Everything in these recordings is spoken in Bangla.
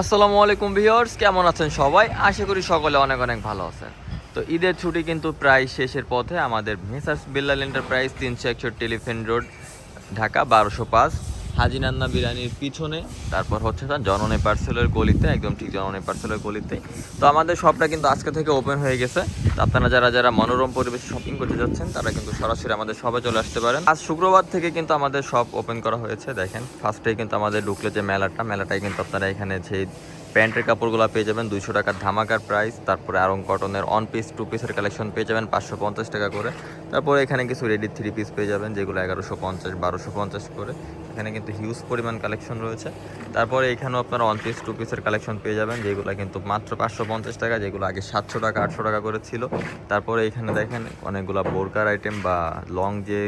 আসসালামু আলাইকুম ভিউয়ার্স, কেমন আছেন সবাই? আশা করি সকলে অনেক অনেক ভালো আছেন। তো ঈদের ছুটি কিন্তু প্রায় শেষের পথে আমাদের মেসার্স বিল্লাল এন্টারপ্রাইজ তিনশো একষট্টি এলিফেন্ট রোড ঢাকা বারোশো পাঁচ। হাজিনান্না বিরিয়ানির পিছনে। তারপর হচ্ছে তার জননে পার্সেলের গলিতে, একদম ঠিক জননে পার্সেলের গলিতে। তো আমাদের শপটা কিন্তু আজকে থেকে ওপেন হয়ে গেছে। আপনারা যারা যারা মনোরম পরিবেশে শপিং করতে যাচ্ছেন, তারা কিন্তু সরাসরি আমাদের সবে চলে আসতে পারেন। আজ শুক্রবার থেকে কিন্তু আমাদের শপ ওপেন করা হয়েছে, দেখেন। ফার্স্টে কিন্তু আমাদের ঢুকলে যে মেলাটা। মেলাটাই কিন্তু আপনারা এখানে যে প্যান্টের কাপড়গুলো পেয়ে যাবেন দুইশো টাকার ধামাকার প্রাইস তারপরে আরং কটনের অন পিস টু পিসের কালেকশন পেয়ে যাবেন পাঁচশো পঞ্চাশ টাকা করে। তারপরে এখানে কিছু রেডি থ্রি পিস পেয়ে যাবেন, যেগুলো এগারোশো পঞ্চাশ, বারোশো পঞ্চাশ করে। এখানে কিন্তু হিউজ পরিমাণ কালেকশন রয়েছে। তারপরে এখানেও আপনারা অন পিস টু পিসের কালেকশন পেয়ে যাবেন, যেগুলো কিন্তু মাত্র পাঁচশো পঞ্চাশ টাকা, যেগুলো আগে সাতশো টাকা, আটশো টাকা করে ছিল। তারপরে এখানে দেখেন অনেকগুলো বোরকার আইটেম বা লং যে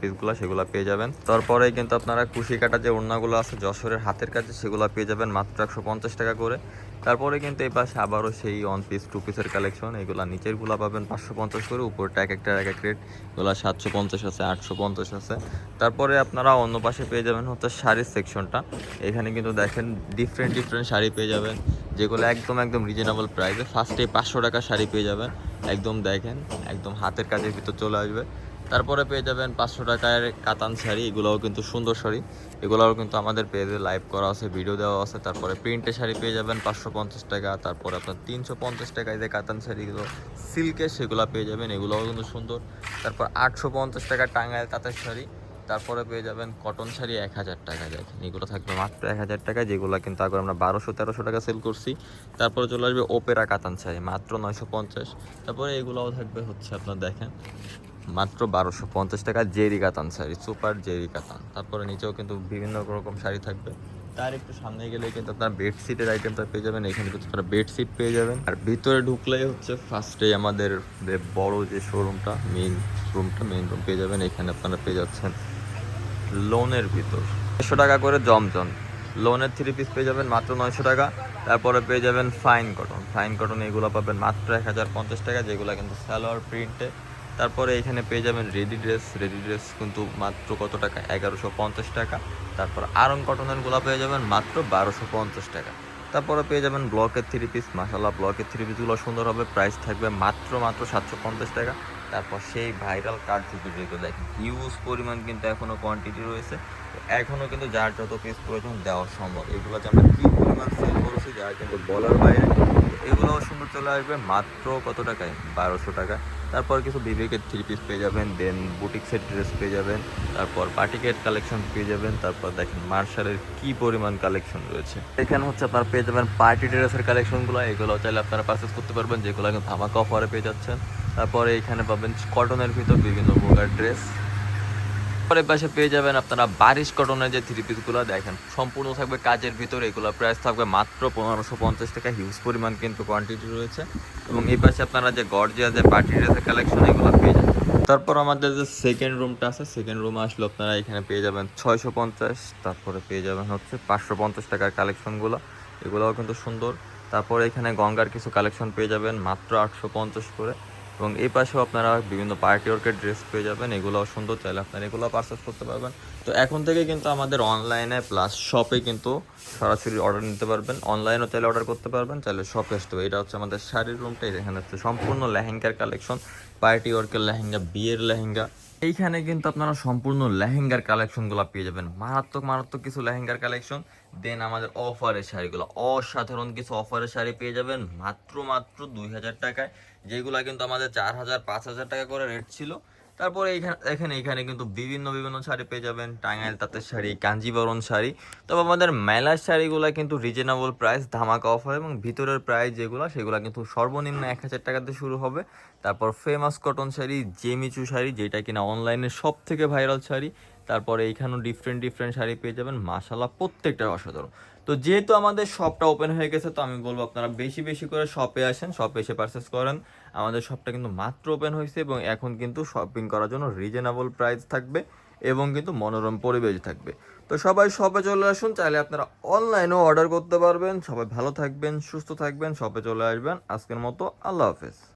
পিসগুলো সেগুলো পেয়ে যাবেন। তারপরে কিন্তু আপনারা কুশি কাটা যে ওড়নাগুলো আছে, যশোরের হাতের কাছে সেগুলো পেয়ে যাবেন মাত্র একশো পঞ্চাশ টাকা করে। তারপরে কিন্তু এই পাশে আবারও সেই ওয়ান পিস টু পিসের কালেকশন এগুলো নিচেরগুলো পাবেন পাঁচশো পঞ্চাশ করে, উপরটা এক একটা, এক এক রেট এগুলো সাতশো পঞ্চাশ আছে, আটশো পঞ্চাশ আছে। তারপরে আপনারা অন্য পাশে পেয়ে যাবেন হচ্ছে শাড়ির সেকশনটা এখানে কিন্তু দেখেন ডিফারেন্ট ডিফারেন্ট শাড়ি পেয়ে যাবেন। যেগুলো একদম একদম রিজনেবল প্রাইসে ফার্স্টে পাঁচশো টাকা শাড়ি পেয়ে যাবেন। একদম দেখেন, একদম হাতের কাজের ভিতর চলে আসবে। তারপরে পেয়ে যাবেন পাঁচশো টাকার কাতান শাড়ি, এগুলোও কিন্তু সুন্দর শাড়ি। এগুলোও কিন্তু আমাদের পেজে লাইভ করা আছে ভিডিও দেওয়া আছে। তারপরে প্রিন্টের শাড়ি পেয়ে যাবেন পাঁচশো পঞ্চাশ টাকা। তারপরে আপনার তিনশো পঞ্চাশ টাকায় যে কাতান শাড়িগুলো সিল্কের সেগুলো পেয়ে যাবেন। এগুলোও কিন্তু সুন্দর। তারপর আটশো পঞ্চাশ টাকা টাঙ্গাইল তাঁতের শাড়ি। তারপরে পেয়ে যাবেন কটন শাড়ি এক হাজার টাকা। দেখেন, এগুলো থাকবে মাত্র এক হাজার টাকা। যেগুলো কিন্তু আগে আমরা বারোশো, তেরোশো টাকা সেল করছি। তারপরে চলে আসবে ওপেরা কাতান শাড়ি, মাত্র নয়শো পঞ্চাশ। তারপরে এগুলোও থাকবে হচ্ছে আপনার দেখেন মাত্র বারোশো পঞ্চাশ টাকা জেরি কাতান শাড়ি, সুপার জেরি কাতান তারপরে নিচেও কিন্তু বিভিন্ন রকম শাড়ি থাকবে। তার একটু সামনে গেলে কিন্তু আপনার বেডশিটের আইটেমটা পেয়ে যাবেন, এখানে কিন্তু আপনারা বেডশিট পেয়ে যাবেন। আর ভিতরে ঢুকলেই হচ্ছে ফার্স্টে আমাদের বড় যে শোরুমটা মেইন রুমটা মেইন রুম পেয়ে যাবেন। এখানে আপনারা পেয়ে যাচ্ছেন লোনের ভিতর। একশো টাকা করে জমজম। লোনের থ্রি পিস পেয়ে যাবেন মাত্র নয়শো টাকা। তারপরে পেয়ে যাবেন ফাইন কটন ফাইন কটন এগুলো পাবেন মাত্র এক হাজার পঞ্চাশ টাকা, যেগুলো কিন্তু সালোয়ার প্রিন্টে তারপরে এখানে পেয়ে যাবেন রেডি ড্রেস। রেডি ড্রেস কিন্তু মাত্র কত টাকা? এগারোশো পঞ্চাশ টাকা। তারপর আরং কটনের গোলা পেয়ে যাবেন মাত্র বারোশো পঞ্চাশ টাকা। তারপরে পেয়ে যাবেন ব্লকের থ্রি পিস মাসাল্লাহ ব্লকের থ্রি পিসগুলো সুন্দর হবে। প্রাইস থাকবে মাত্র মাত্র সাতশো পঞ্চাশ টাকা। তারপর সেই ভাইরাল যেগুলো দেখেন হিউজ পরিমাণ কিন্তু এখনও কোয়ান্টিটি রয়েছে। এখনও কিন্তু যার যত পিস প্রয়োজন দেওয়া সম্ভব। এগুলো যে আমরা কী পরিমাণ সেল করেছি যার কিন্তু বলার বাইরে এগুলোও সুন্দর চলে আসবে মাত্র কত টাকায়? বারোশো টাকা। তারপর কিছু বিবেকের থ্রি পিস পেয়ে যাবেন। দেন বুটিক্সের ড্রেস পেয়ে যাবেন। তারপর পার্টিকেট কালেকশন পেয়ে যাবেন। তারপর দেখেন মার্শালের কি পরিমাণ কালেকশন রয়েছে। এখানে হচ্ছে আপনারা পেয়ে যাবেন পার্টি ড্রেসের কালেকশনগুলো এগুলো চাইলে আপনারা পারচেস করতে পারবেন। যেগুলো কিন্তু ধামাকা অফারে পেয়ে যাচ্ছেন। তারপরে এখানে পাবেন কটনের ভিতর বিভিন্ন প্রকার ড্রেস পরে পাশে পেয়ে যাবেন আপনারা বারিশ কটনের যে থ্রি পিসগুলো দেখেন, সম্পূর্ণ থাকবে কাজের ভিতরে। এগুলো প্রাইস থাকবে মাত্র পনেরোশো পঞ্চাশ টাকা হিউজ পরিমাণ কিন্তু কোয়ান্টিটি রয়েছে। এবং এই পাশে আপনারা যে গর্জিয়া যে পার্টি ড্রেসের কালেকশন এগুলো পেয়ে যাবেন। তারপর আমাদের যে সেকেন্ড রুমটা আছে সেকেন্ড রুমে আসলে আপনারা এখানে পেয়ে যাবেন ছয়শো পঞ্চাশ, তারপরে পেয়ে যাবেন হচ্ছে পাঁচশো পঞ্চাশ টাকার কালেকশনগুলো এগুলোও কিন্তু সুন্দর। তারপরে এখানে গঙ্গার কিছু কালেকশন পেয়ে যাবেন, মাত্র আটশো পঞ্চাশ করে। এবং এই পাশেও আপনারা বিভিন্ন পার্টি ওয়ার্কের ড্রেস পেয়ে যাবেন, এগুলোও সুন্দর, চাইলে আপনারা এগুলো পারচেস করতে পারবেন। তো এখন থেকে কিন্তু আমাদের অনলাইনে প্লাস শপে কিন্তু সরাসরি অর্ডার নিতে পারবেন। অনলাইনেও চাইলে অর্ডার করতে পারবেন, চাইলে শপে আসতে হবে এটা হচ্ছে আমাদের শাড়ির রুমটা এখানে হচ্ছে সম্পূর্ণ লেহেঙ্গার কালেকশন পার্টি ওয়ার্কের লেহেঙ্গা, বিয়ের লেহেঙ্গা। এইখানে কিন্তু আপনারা সম্পূর্ণ লেহেঙ্গার কালেকশনগুলো পেয়ে যাবেন। মারাত্মক মারাত্মক কিছু লেহেঙ্গার কালেকশন। দেন আমাদের অফারের শাড়িগুলো। অসাধারণ কিছু অফারের শাড়ি পেয়ে যাবেন মাত্র মাত্র দুই হাজার টাকায়। যেগুলো কিন্তু আমাদের চার হাজার, পাঁচ হাজার টাকা করে রেট ছিল। তারপরে এইখানে এখানে এখানে কিন্তু বিভিন্ন বিভিন্ন শাড়ি পেয়ে যাবেন। টাঙ্গাইল তাঁতের শাড়ি কাঞ্জিবরণ শাড়ি। তবে আমাদের মেলার শাড়িগুলো কিন্তু রিজনেবল প্রাইস ধামাকা অফার এবং ভিতরের প্রাইস যেগুলো, সেগুলো কিন্তু সর্বনিম্ন এক হাজার টাকাতে শুরু হবে। তারপর ফেমাস কটন শাড়ি জেমিচু শাড়ি, যেটা কিনা অনলাইনে সব থেকে ভাইরাল শাড়ি। তারপরে এইখানেও ডিফারেন্ট ডিফারেন্ট শাড়ি পেয়ে যাবেন। মাসাল্লাহ প্রত্যেকটা অসাধারণ। তো যেহেতু আমাদের শপটা ওপেন হয়ে গেছে, তো আমি বলব আপনারা বেশি বেশি করে শপে আসেন শপে এসে পারচেস করেন। আমাদের শপটা কিন্তু মাত্র ওপেন হয়েছে এবং এখন কিন্তু শপিং করার জন্য রিজনেবল প্রাইস থাকবে এবং কিন্তু মনোরম পরিবেশ থাকবে। তো সবাই শপে চলে আসুন, চাইলে আপনারা অনলাইনেও অর্ডার করতে পারবেন। সবাই ভালো থাকবেন, সুস্থ থাকবেন শপে চলে আসবেন। আজকের মতো আল্লাহ হাফেজ।